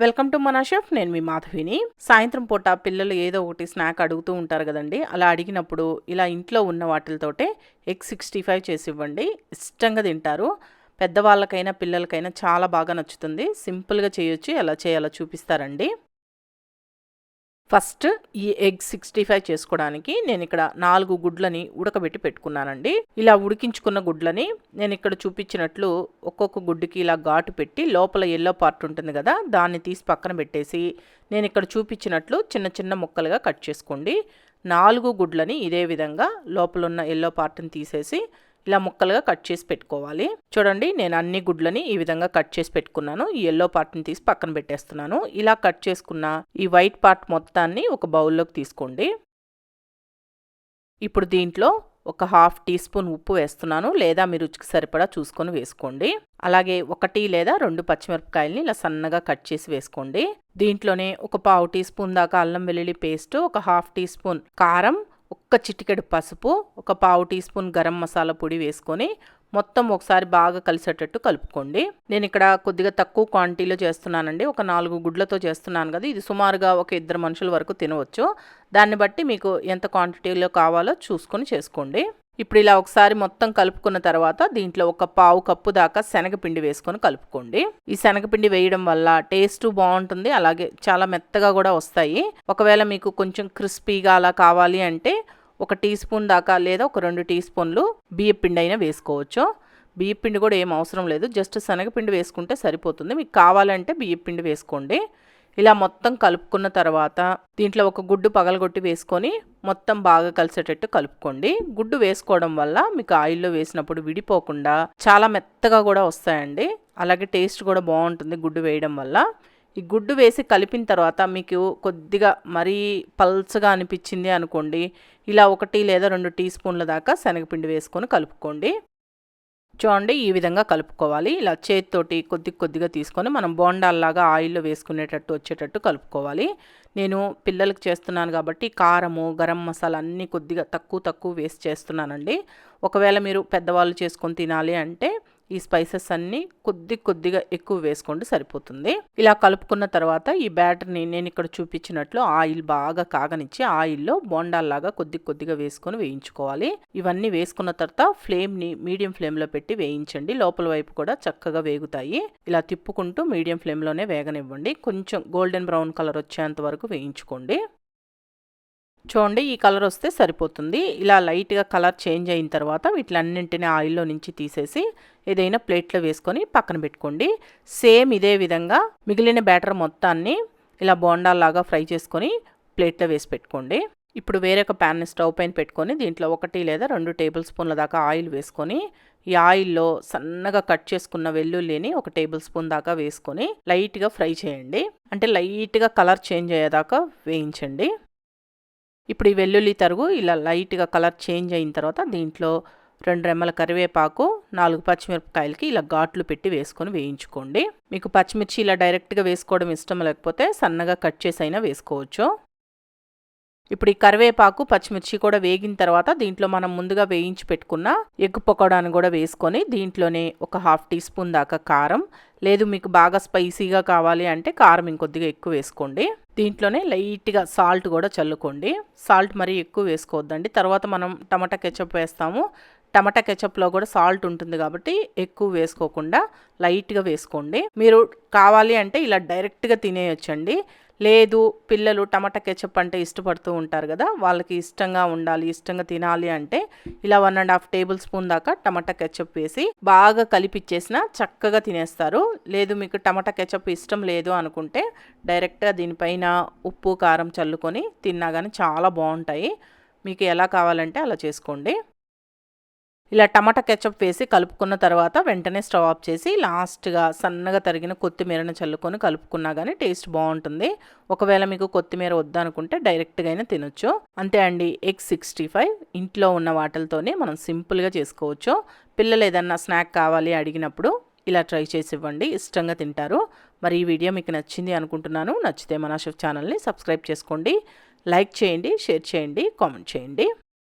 Welcome to మన chef నేను మీ మాధవిని. సాయంత్రం పూట పిల్లలు ఏదో ఒకటి స్నాక్ అడుగుతూ ఉంటారు కదండి. అలా అడిగినప్పుడు ఇలా ఇంట్లో ఉన్న వాటితోటే ఎగ్ సిక్స్టీ ఫైవ్ చేసి ఇవ్వండి. ఇష్టంగా తింటారు. పెద్దవాళ్ళకైనా పిల్లలకైనా చాలా బాగా నచ్చుతుంది. సింపుల్గా చేయొచ్చు ఎలా చేయాలో చూపిస్తారండి. ఫస్ట్ ఈ ఎగ్ సిక్స్టీ ఫైవ్ చేసుకోవడానికి నేను ఇక్కడ నాలుగు గుడ్లని ఉడకబెట్టి పెట్టుకున్నానండి. ఇలా ఉడికించుకున్న గుడ్లని నేను ఇక్కడ చూపించినట్లు ఒక్కొక్క గుడ్డుకి ఇలా ఘాటు పెట్టి లోపల ఎల్లో పార్ట్ ఉంటుంది కదా దాన్ని తీసి పక్కన పెట్టేసి నేను ఇక్కడ చూపించినట్లు చిన్న చిన్న ముక్కలుగా కట్ చేసుకోండి. నాలుగు గుడ్లని ఇదే విధంగా లోపల ఉన్న ఎల్లో పార్ట్ని తీసేసి ఇలా ముక్కలుగా కట్ చేసి పెట్టుకోవాలి. చూడండి నేను అన్ని గుడ్లని ఈ విధంగా కట్ చేసి పెట్టుకున్నాను. ఈ ఎల్లో పార్ట్ని తీసి పక్కన పెట్టేస్తున్నాను. ఇలా కట్ చేసుకున్న ఈ వైట్ పార్ట్ మొత్తాన్ని ఒక బౌల్లోకి తీసుకోండి. ఇప్పుడు దీంట్లో ఒక హాఫ్ టీ స్పూన్ ఉప్పు వేస్తున్నాను. లేదా మీ రుచికి సరిపడా చూసుకొని వేసుకోండి. అలాగే ఒకటి లేదా రెండు పచ్చిమిరపకాయలని ఇలా సన్నగా కట్ చేసి వేసుకోండి. దీంట్లోనే ఒక పావు టీ స్పూన్ దాకా అల్లం వెల్లుల్లి పేస్ట్ ఒక హాఫ్ టీ స్పూన్ కారం ఒక్క చిటికెడు పసుపు ఒక పావు టీ స్పూన్ గరం మసాలా పొడి వేసుకొని మొత్తం ఒకసారి బాగా కలిసేటట్టు కలుపుకోండి. నేను ఇక్కడ కొద్దిగా తక్కువ క్వాంటిటీలో చేస్తున్నానండి. ఒక నాలుగు గుడ్లతో చేస్తున్నాను కదా ఇది సుమారుగా ఒక ఇద్దరు మనుషుల వరకు తినవచ్చు. దాన్ని బట్టి మీకు ఎంత క్వాంటిటీలో కావాలో చూసుకొని చేసుకోండి. ఇప్పుడు ఇలా ఒకసారి మొత్తం కలుపుకున్న తర్వాత దీంట్లో ఒక పావు కప్పు దాకా శనగపిండి వేసుకొని కలుపుకోండి. ఈ శనగపిండి వేయడం వల్ల టేస్ట్ బాగుంటుంది అలాగే చాలా మెత్తగా కూడా వస్తాయి. ఒకవేళ మీకు కొంచెం క్రిస్పీగా అలా కావాలి అంటే ఒక టీ స్పూన్ దాకా లేదా ఒక రెండు టీ స్పూన్లు బియ్య పిండి అయినా వేసుకోవచ్చు. బియ్య పిండి కూడా ఏం అవసరం లేదు. జస్ట్ శనగపిండి వేసుకుంటే సరిపోతుంది. మీకు కావాలంటే బియ్య పిండి వేసుకోండి. ఇలా మొత్తం కలుపుకున్న తర్వాత దీంట్లో ఒక గుడ్డు పగలగొట్టి వేసుకొని మొత్తం బాగా కలిసేటట్టు కలుపుకోండి. గుడ్డు వేసుకోవడం వల్ల మీకు ఆయిల్లో వేసినప్పుడు విడిపోకుండా చాలా మెత్తగా కూడా వస్తాయండి. అలాగే టేస్ట్ కూడా బాగుంటుంది గుడ్డు వేయడం వల్ల. ఈ గుడ్డు వేసి కలిపిన తర్వాత మీకు కొద్దిగా మరీ పల్చగా అనిపించింది అనుకోండి ఇలా ఒకటి లేదా రెండు టీ స్పూన్ల దాకా శనగపిండి వేసుకొని కలుపుకోండి. చూడండి ఈ విధంగా కలుపుకోవాలి. ఇలా చేతితోటి కొద్ది కొద్దిగా తీసుకొని మనం బోండాల్లాగా ఆయిల్లో వేసుకునేటట్టు వచ్చేటట్టు కలుపుకోవాలి. నేను పిల్లలకు చేస్తున్నాను కాబట్టి కారము గరం మసాలా అన్నీ కొద్దిగా తక్కువ తక్కువ వేసి చేస్తున్నానండి. ఒకవేళ మీరు పెద్దవాళ్ళు చేసుకొని తినాలి అంటే ఈ స్పైసెస్ అన్నీ కొద్ది కొద్దిగా ఎక్కువ వేసుకోండి సరిపోతుంది. ఇలా కలుపుకున్న తర్వాత ఈ బ్యాటర్ని నేను ఇక్కడ చూపించినట్లు ఆయిల్ బాగా కాగనిచ్చి ఆయిల్లో బోండాల్లాగా కొద్ది కొద్దిగా వేసుకొని వేయించుకోవాలి. ఇవన్నీ వేసుకున్న తర్వాత ఫ్లేమ్ని మీడియం ఫ్లేమ్లో పెట్టి వేయించండి. లోపల వైపు కూడా చక్కగా వేగుతాయి. ఇలా తిప్పుకుంటూ మీడియం ఫ్లేమ్లోనే వేగనివ్వండి. కొంచెం గోల్డెన్ బ్రౌన్ కలర్ వచ్చేంత వరకు వేయించుకోండి. చూడండి ఈ కలర్ వస్తే సరిపోతుంది. ఇలా లైట్గా కలర్ చేంజ్ అయిన తర్వాత వీటిలన్నింటినీ ఆయిల్లో నుంచి తీసేసి ఏదైనా ప్లేట్లో వేసుకొని పక్కన పెట్టుకోండి. సేమ్ ఇదే విధంగా మిగిలిన బ్యాటర్ మొత్తాన్ని ఇలా బోండాల్లాగా ఫ్రై చేసుకొని ప్లేట్లో వేసి పెట్టుకోండి. ఇప్పుడు వేరొక ప్యాన్ని స్టవ్ పైన పెట్టుకొని దీంట్లో ఒకటి లేదా రెండు టేబుల్ స్పూన్ల దాకా ఆయిల్ వేసుకొని ఈ ఆయిల్లో సన్నగా కట్ చేసుకున్న వెల్లుల్లిని ఒక టేబుల్ స్పూన్ దాకా వేసుకొని లైట్గా ఫ్రై చేయండి. అంటే లైట్గా కలర్ చేంజ్ అయ్యేదాకా వేయించండి. ఇప్పుడు ఈ వెల్లుల్లి తరుగు ఇలా లైట్గా కలర్ చేంజ్ అయిన తర్వాత దీంట్లో రెండు రెమ్మల కరివేపాకు నాలుగు పచ్చిమిరపకాయలకి ఇలా ఘాట్లు పెట్టి వేసుకొని వేయించుకోండి. మీకు పచ్చిమిర్చి ఇలా డైరెక్ట్గా వేసుకోవడం ఇష్టం లేకపోతే సన్నగా కట్ చేసి అయినా వేసుకోవచ్చు. ఇప్పుడు ఈ కరివేపాకు పచ్చిమిర్చి కూడా వేగిన తర్వాత దీంట్లో మనం ముందుగా వేయించి పెట్టుకున్న ఎగ్ పకోడాను కూడా వేసుకొని దీంట్లోనే ఒక హాఫ్ టీ స్పూన్ దాకా కారం లేదు మీకు బాగా స్పైసీగా కావాలి అంటే కారం ఇంకొద్దిగా ఎక్కువ వేసుకోండి. దీంట్లోనే లైట్గా సాల్ట్ కూడా చల్లుకోండి. సాల్ట్ మరీ ఎక్కువ వేసుకోవద్దండి. తర్వాత మనం టమాటా కెచప్ వేస్తాము. టమాటా కెచప్లో కూడా సాల్ట్ ఉంటుంది కాబట్టి ఎక్కువ వేసుకోకుండా లైట్గా వేసుకోండి. మీరు కావాలి అంటే ఇలా డైరెక్ట్గా తినేయొచ్చండి. లేదు పిల్లలు టమాటా కెచప్ అంటే ఇష్టపడుతూ ఉంటారు కదా వాళ్ళకి ఇష్టంగా ఉండాలి ఇష్టంగా తినాలి అంటే ఇలా one and half tablespoon దాకా టమాటా కెచప్ వేసి బాగా కలిపిచ్చేసిన చక్కగా తినేస్తారు. లేదు మీకు టమాటా కెచప్ ఇష్టం లేదు అనుకుంటే డైరెక్ట్గా దీనిపైన ఉప్పు కారం చల్లుకొని తిన్నా కానీ చాలా బాగుంటాయి. మీకు ఎలా కావాలంటే అలా చేసుకోండి. ఇలా టమాటా కెచప్ వేసి కలుపుకున్న తర్వాత వెంటనే స్టవ్ ఆఫ్ చేసి లాస్ట్గా సన్నగా తరిగిన కొత్తిమీరను చల్లుకొని కలుపుకున్నా కానీ టేస్ట్ బాగుంటుంది. ఒకవేళ మీకు కొత్తిమీర వద్దనుకుంటే డైరెక్ట్గా అయినా తినొచ్చు. అంతే అండి ఎగ్ సిక్స్టీ ఫైవ్ ఇంట్లో ఉన్న వాటిలతోనే మనం సింపుల్గా చేసుకోవచ్చు. పిల్లలు ఏదన్నా స్నాక్ కావాలి అడిగినప్పుడు ఇలా ట్రై చేసి ఇవ్వండి ఇష్టంగా తింటారు. మరి ఈ వీడియో మీకు నచ్చింది అనుకుంటున్నాను నచ్చితే మన షెఫ్ ఛానల్ని సబ్స్క్రైబ్ చేసుకోండి. లైక్ చేయండి షేర్ చేయండి కామెంట్ చేయండి.